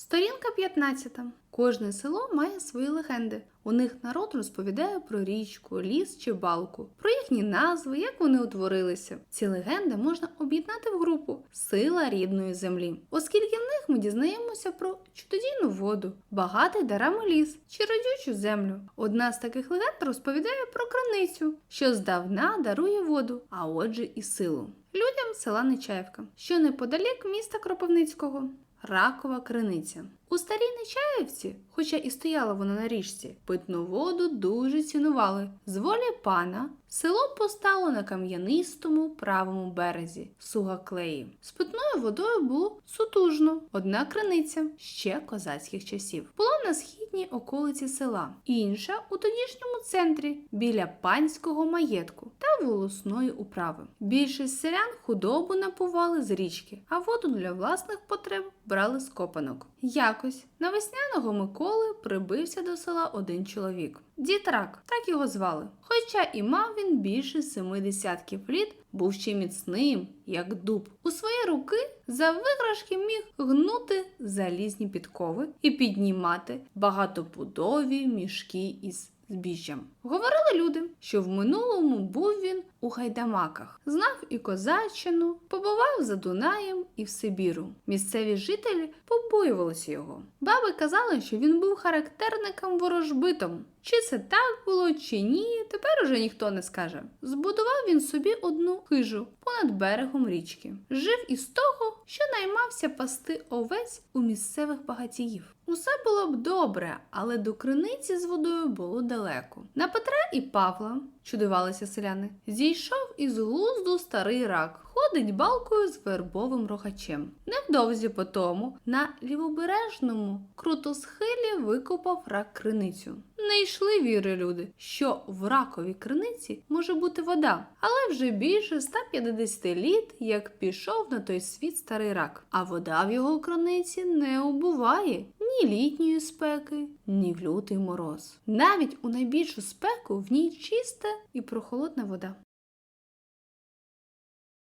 Сторінка 15. Кожне село має свої легенди. У них народ розповідає про річку, ліс чи балку, про їхні назви, як вони утворилися. Ці легенди можна об'єднати в групу Сила рідної землі, оскільки в них ми дізнаємося про чудодійну воду, багатий дарами ліс чи родючу землю. Одна з таких легенд розповідає про криницю, що здавна дарує воду, а отже і силу. Людям села Нечаївка, що неподалік міста Кропивницького. Ракова криниця. У старій Нечаївці, хоча і стояла вона на річці, питну воду дуже цінували. З волі пана село постало на кам'янистому правому березі Сугаклеї. З питною водою було сутужно. Одна криниця ще козацьких часів. Була на східній околиці села, інша у тодішньому центрі біля панського маєтку та волосної управи. Більшість селян худобу напували з річки, а воду для власних потреб брали з копанок. Якось на весняного Миколи прибився до села один чоловік. Дід Рак, так його звали. Хоча і мав він більше семи десятків літ, був ще міцним, як дуб. У свої руки за виграшки міг гнути залізні підкови і піднімати багатопудові мішки із збіжжям. Говорили люди, що в минулому був він у гайдамаках, знав і козаччину, побував за Дунаєм і в Сибіру. Місцеві жителі побоювалися його. Баби казали, що він був характерником ворожбитом. Чи це так було, чи ні, тепер уже ніхто не скаже. Збудував він собі одну хижу понад берегом річки. Жив із того, що наймався пасти овець у місцевих багатіїв. Усе було б добре, але до криниці з водою було далеко. На Петра і Павла, чудувалися селяни, зійшов із глузду старий рак. Ходить балкою з вербовим рогачем. Невдовзі по тому на лівобережному крутосхилі викопав рак криницю. Не йшли віри люди, що в раковій криниці може бути вода, але вже більше 150 літ, як пішов на той світ старий рак. А вода в його криниці не убуває ні літньої спеки, ні в лютий мороз. Навіть у найбільшу спеку в ній чиста і прохолодна вода.